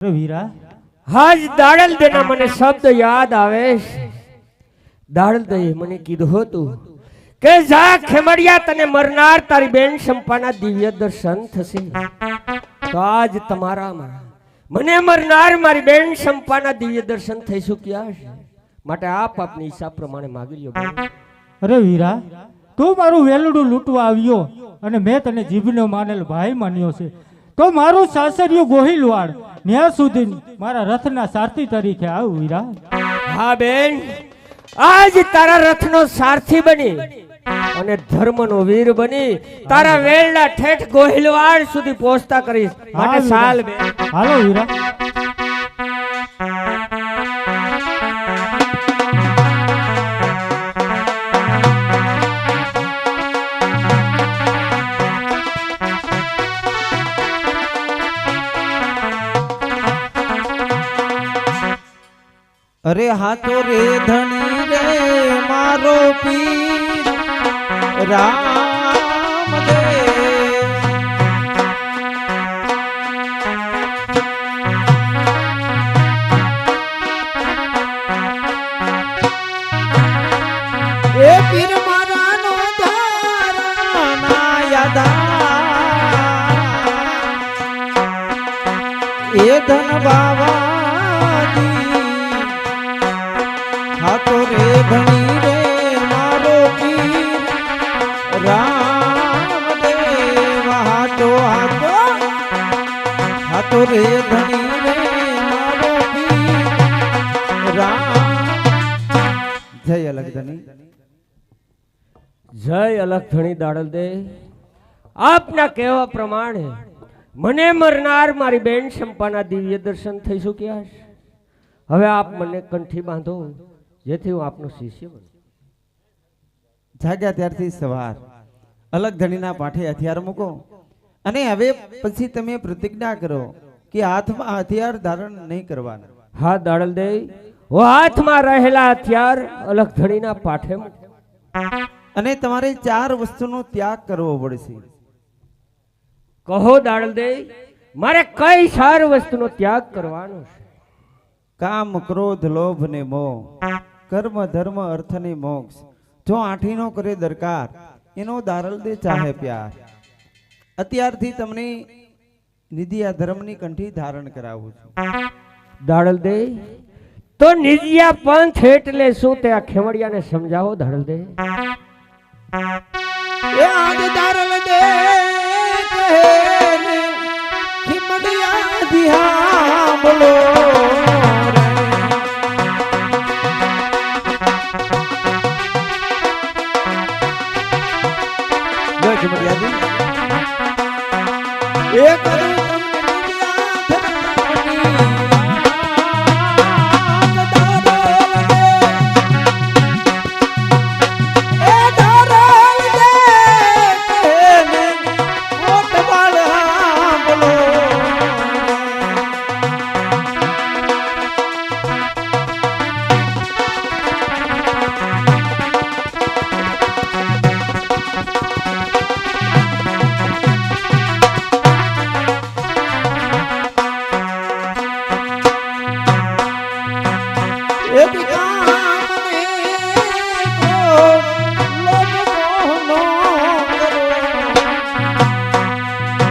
વીરા. હાજ દાડલ દેના મને શબ્દ યાદ આવે દાડલ દે મને કીધું હતું કે જા ખેમડિયા તને મરનાર તારી બેન સંપાના દિવ્ય દર્શન થશે. તો આજ તમારામાં મને મરનાર મારી બેન સંપાના દિવ્ય દર્શન થઈ શક્યા છે? માટે આપ આપની ઈચ્છા પ્રમાણે માગી લ્યો. અરે વીરા તું મારું વેલડું લૂંટવા આવ્યો અને મેં તને જીભનો માનેલ ભાઈ માન્યો છે. તો મારું સાસરિયું ગોહિલવાડ. ત્યાં સુધી મારા રથના સારથી તરીકે આવ વીરા. હા બેન. આજ તારા રથનો સારથી બની અને ધર્મનો વીર બની તારા વેલના ઠેઠ ગોહિલવાડ સુધી પહોંચતા કરીશ. હા, માટે સાલ બેન. હાલો વીરા. અરે હાથો રે ધણી રે મારો પીર. રામ એ પીર મારા નો ધન બાવાની જય અલગ ધણી દાડલ દે આપના કહેવા પ્રમાણે મને મરનાર મારી બેન સંપાના દિવ્ય દર્શન થઈ શક્યા છે. હવે આપ મને કંઠી બાંધો જેથી હું આપનો શિષ્ય બનું. જાગ્યા ત્યારથી સવાર. અલગ ધણીના પાઠે હથિયાર મૂકો. અને હવે પછી તમે પ્રતિજ્ઞા કરો કે હાથમાં હથિયાર ધારણ નહીં કરવાના. હા દાડલ દે હું હાથમાં રહેલા હથિયાર અલગ ધણીના પાઠે મૂક. અને તમારે ચાર વસ્તુનો ત્યાગ કરવો પડશે. કહો દાડલ મારે કઈ સાર વસ્તુનો ત્યાગ કરવાનો છે? કામ ક્રોધ લોભ ને મોહ કર્મ ધર્મ અર્થ ને મોક્ષ. જો આઠીનો કરે દરકાર એનો દારલ ચાહે પ્યાર. અત્યારથી તમને નિધિ આ ધર્મની કંઠી ધારણ કરાવું છું. દાડલ દે તો નિજિયા પંથ એટલે શું તે આ ખેવડિયાને સમજાવો દાડલ દે એ આજ દારલ દે કહે ખીમડિયા દિહા બોલો લો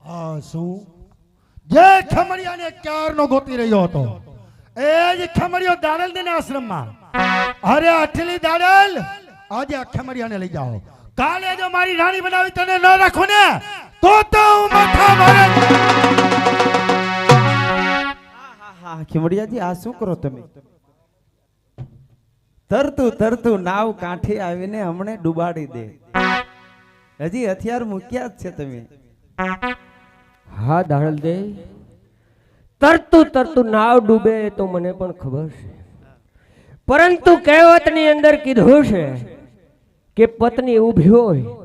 આ શું? જે ખમડિયાને ક્યારનો ગોતી રહ્યો હતો, એ જ ખમડિયો દાડલ ને આશ્રમમાં. અરે અઠલી દાડલ, આજે આ ખમડિયાને લઈ જાઓ. કાલે જો મારી રાણી બનાવી તને ન રાખું ને, તો તો હું માથા મારે હા આ શું કરો તમે? તરતું તરતું નાવ કાંઠે આવીને હમણે ડુબાડી દે. હજી હથિયાર મૂક્યા જ છે તમે. હા, દાડલ દે. તરતું તરતું નાવ ડૂબે તો મને પણ ખબર છે. પરંતુ કહેવતની અંદર કીધું છે કે પત્ની ઊભી હોય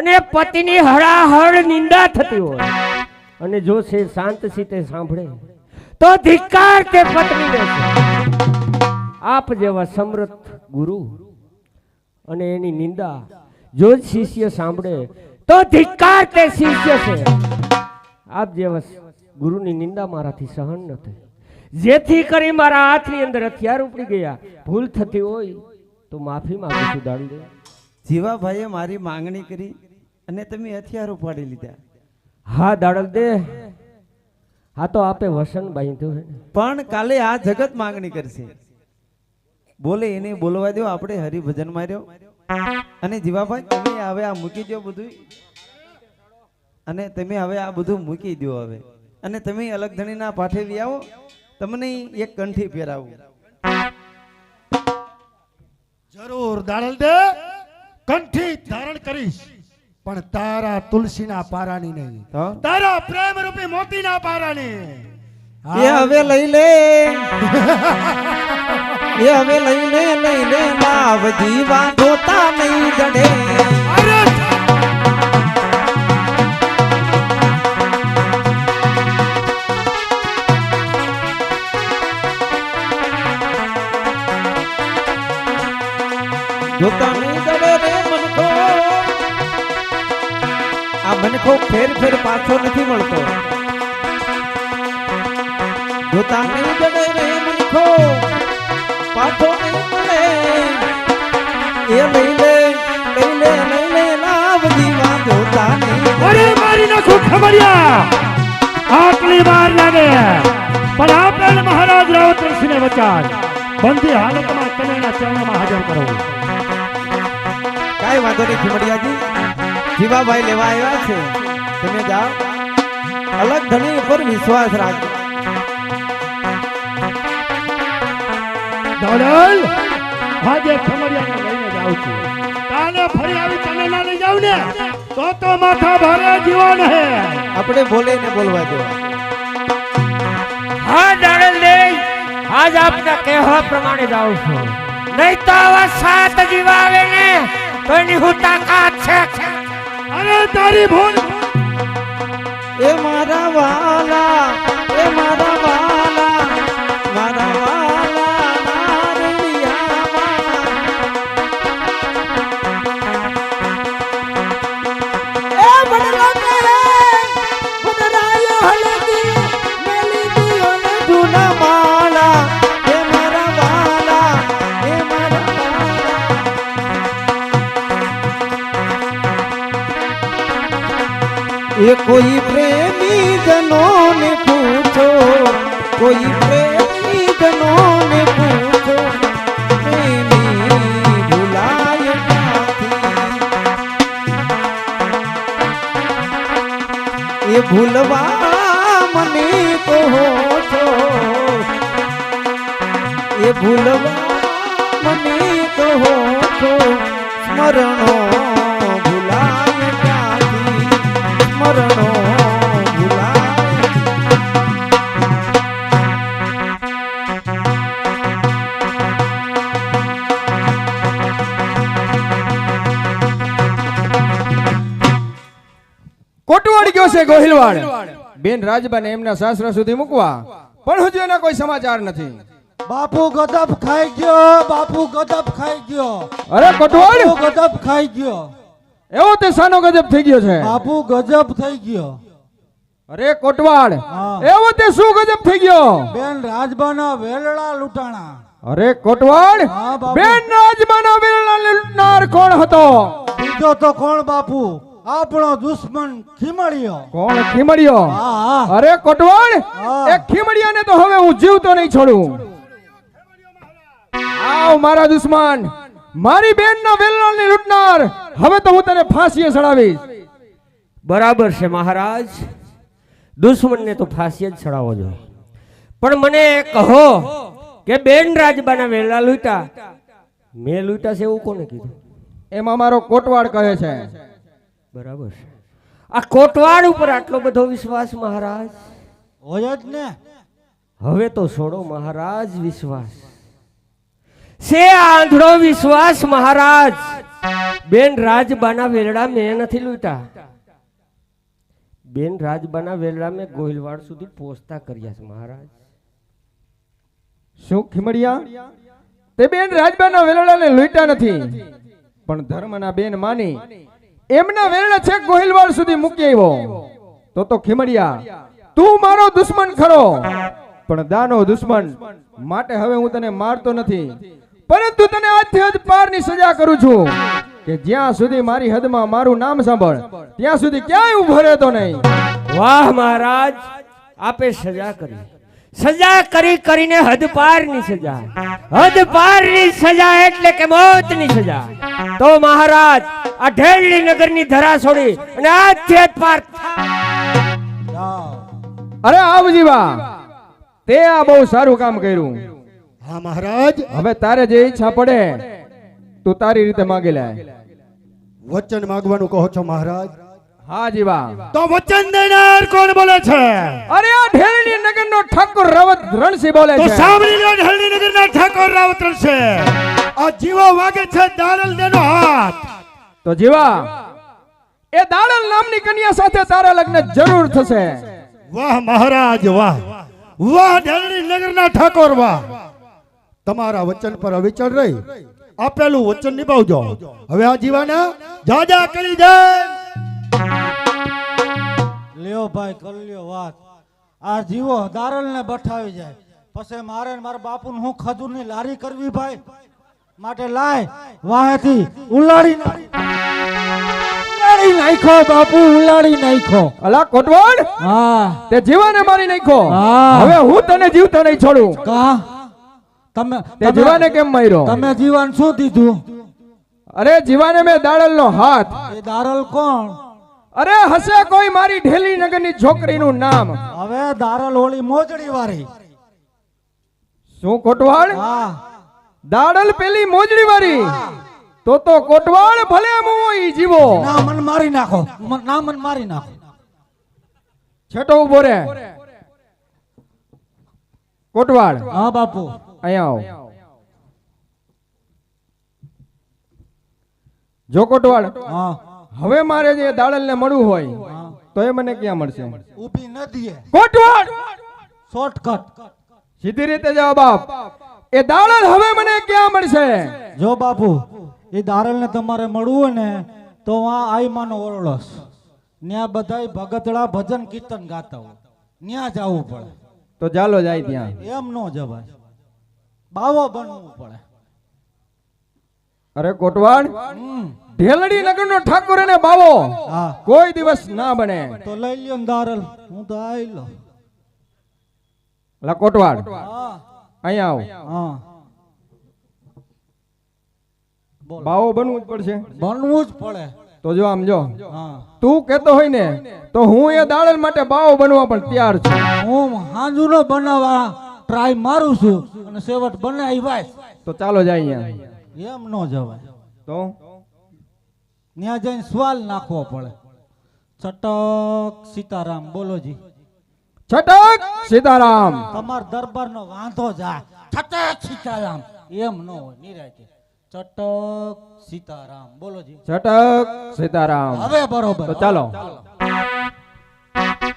અને પતિની હળાહળ નિંદા થતી હોય અને જો છે શાંત સીતે સાંભળે, તો ધિક્કાર તે પત્નીને આપ જેવા સમૃદ્ધ ગુરુ અને એની નિંદા જો શિષ્ય સાંભળે, તો ધિક્કાર તે શિષ્ય છે. આપ જેવા ગુરુની નિંદા મારાથી સહન ન થઈ. જેથી કરી મારા હાથની અંદર હથિયાર ઉપડી ગયા. ભૂલ થતી હોય તો માફી માંગુ છું દે. જીવાભાઈએ મારી માંગણી કરી અને તમે હથિયાર ઉપાડી લીધા. હા દાડલ દે. હા તો આપે વસન બાંધ્યું હે પણ કાલે આ જગત માંગણી કરશે. બોલે એને બોલવા દો આપણે હરિભજન માર્યો. અને જીવાભાઈ તમે હવે આ મૂકી દો બધું અને તમે હવે આ બધું મૂકી દો હવે. અને તમે અલગ ધણીના પાઠે લઈ આવો તમને એક કંઠી પહેરાવું. જરૂર દાડલ દે. કંઠી ધારણ કરીશ. પણ તારા તુલસીના પારાની નહીં. તારા પ્રેમ રૂપી મોતીના પારાની. એ હવે લઈ લે. એ હવે લઈ લે લઈ લે. નાવ જીવા ધોતા નહીં જડે. અરે જોતા નહીં જડે રે મનખો આ મનખો ફેર ફેર પાછો નથી મળતો. જોતા નહીં જડે રે મનખો પાછો નહીં મળે એ લઈ લે લઈ લે લઈ લે લાવ જીવા જોતા અરે મારી નાખો ખબરિયા આટલી વાર લાગે. પણ આપણે મહારાજ રાવત બંધી હાલતમાં ચરણોમાં હાજર કરો. કાંઈ વાંધો નહીં ખીમડિયાજી. જીવાભાઈ લેવા આવ્યા છે. તમે જાઓ. અલગ ધણી ઉપર વિશ્વાસ રાખજો. દોડલ આજે ખમરિયાને લઈને જાઉં છું. તાને ફરી આવી કનૈયા લઈ જાઉં ને? તો તો માથા ભારે જીવન હે. આપણે બોલે ને બોલવા દેવા હા જાણે દે આજ આપના કહેવા પ્રમાણે જાઉં છું. નહીં તો આવા સાત જીવા આવે ને એની હું તાકાત છે. અરે તારી ભૂલ એ મારા વાલા એ મારા વાલા. એ છે ગોહિલવાડ. બેન રાજબાને એમના સાસરા સુધી મૂકવા. પણ હજુ એના કોઈ સમાચાર નથી. બાપુ ગદબ ખાઈ ગયો બાપુ ગદબ ખાઈ ગયો. અરે કોટવાડ બાપુ ગદપ ખાઈ ગયો. એવો તે સાનો ગજબ થઈ ગયો છે. બાપુ ગજબ થઈ ગયો. અરે કોટવાડ એવો તે શું ગજબ થઈ ગયો? બેન રાજબાના વેલડા લૂંટાણા. અરે કોટવાડ હા, બાપુ. બેન રાજબાના વેલડા લૂંટનાર કોણ હતો? બીજો તો કોણ બાપુ? આપણો દુશ્મન ખીમડિયો. કોણ ખીમડિયો? હા. હા અરે કોટવાણ. એ ખીમડિયાને તો હવે હું જીવતો નહીં છોડું. આવ મારા દુશ્મન મારી બેનના વેલણાને લૂંટનાર હવે તો હું તને ફાંસીએ ચડાવીશ. બરાબર છે મહારાજ. દુશ્મનને તો ફાંસી જ ચડાવો જોઈએ. પણ મને કહો કે બેન રાજબાના વેલા લૂંટા? મેં લૂંટા છે એવું કોને કીધું? એમાં મારો કોટવાડ કહે છે. બરાબર છે. આ કોટવાડ ઉપર આટલો બધો વિશ્વાસ મહારાજ? હોય જ ને. હવે તો છોડો મહારાજ વિશ્વાસ. છે આંધળો વિશ્વાસ મહારાજ? બેન રાજબાના વેરડા મેં નથી લૂંટા બેન રાજબાના વેરડા મેં ગોહિલવાડ સુધી પહોંચતા કર્યા છે મહારાજ. શું ખીમડિયા? તે બેન રાજબાના વેલડાને લૂંટ્યા નથી. પણ ધર્મના બેન માની એમના વેલડા છે ગોહિલવાડ સુધી મૂકી આવ્યો. તો તો ખીમડિયા, તું મારો દુશ્મન ખરો. પણ દાનો દુશ્મન, માટે હવે હું તને મારતો નથી. પરંતુ તને આજથી હદ પારની સજા કરું છું કે જ્યાં સુધી મારી હદમાં મારું નામ સાંભળ, ત્યાં સુધી ક્યાંય ઊભો રહેતો નહીં. વાહ મહારાજ, આપે સજા કરી. સજા કરી કરીને હદ પારની સજા. હદપારની સજા એટલે કે મોતની સજા. તો મહારાજ આ ઢેરડી નગરની ધરા છોડી અને આ છેદ પાર અરે આવ જીવા. તે આ બહુ સારું કામ કર્યું. હા મહારાજ. હવે તારે જે ઈચ્છા પડે તું તારી રીતે માંગી લે. વચન માંગવાનું કહો છો મહારાજ? હા જીવા. તો વચન દેનાર કોણ બોલે છે? અરે આ ઢેરણી નગરનો ઠાકોર રવત રણસિંહ બોલે તો છે. સાંભળી લો હળનીનગરના ઠાકોર રાવત છે આ જીવો વાગે છે દાડલ દેનો હાથ. તો જીવા એ દાડલ નામની કન્યા સાથે તારા લગ્ન જરૂર થશે. વાહ મહારાજ વાહ. વાહ ઢેલણી નગરના ઠાકોર વાહ. તમારા વચન પર અવિચળ રહી. આપેલું વચન નિભાવજો. હવે આ જીવાને જાજા કરી દે. લ્યો ભાઈ કર લ્યો વાત. આ જીવો દારલ ને બઠાવી જાય. પછી મારે મારા બાપુ હું ખજૂરની લારી કરવી ભાઈ? માટે લાય વાહેથી ઉલાડી ઉલાડી નાખો બાપુ ઉલાડી નાખો અલા કોટવાડ હા. તે જીવાને મારી નાખો હા. હવે હું તને જીવતો નહીં છોડું. કા? તમે તે જીવાને કેમ માર્યો? તમે જીવન શું દીધું? અરે જીવાને મે દાડલનો હાથ. એ દારલ કોણ? અરે હશે કોઈ મારી ઢેલી નગરની છોકરીનું નામ. હવે દારલ હોળી મોજડી વાળી શું કોટવાડ હા. દાડલ પેલી મોજડી વાળી તો તો કોટવાળ ભલે મોઈ જીવો. ના મન મારી નાખો. ના મન મારી નાખો. છેટો ઊભો રે. કોટવાળ હા બાપુ. અહીંયા આવો. જો કોટવાડ હા. હવે મારે જે દાડલ ને મળવું હોય તો એ મને ક્યાં મળશે? ઊભી નદીએ કોટવાળ! શોર્ટકટ સીધી રીતે જવાબ આપ એ દાડલ હવે મને ક્યાં મળશે? જો બાપુ એ દારલ ને તમારે મળવું હોય ને તો આ આઈમાનો ઓરડોસ. ન્યા બધાય ભગતડા ભજન કીર્તન ગાતા હોય. ન્યા જવું પડે. તો ચાલો જાય ત્યાં. એમ નો જવાય. બાવો બનવું પડે. અરે કોટવાડ ઢેલડી નગર નો ઠાકોર અને બાવો. હા. કોઈ દિવસ ના બને. તો લઈ લ્યો ને દારલ હું તો આઈ લો લા કોટવાડ હા. અહીંયા આવો. હા. બાવો બનવું જ પડશે. બનવું જ પડે. તો જો આમ જો. તું કેતો હોય ને તો હું એ દાડલ માટે બાવો બનવા પણ તૈયાર છું. હું હાંજુનો બનાવવા ટ્રાય મારું છું અને સેવટ બનાવી ભાઈ. તો ચાલો જાય અહીંયા. એમ ન જવાય. તો? ત્યાં જઈને સવાલ નાખવો પડે. ચટક સીતારામ બોલોજી છટક સીતારામ. તમાર દરબારનો વાંધો જા. છટક સીતારામ. એમ નો હોય નિરાયતે. ચટક સીતારામ. બોલોજી છટક સીતારામ. હવે બરોબર. ચાલો.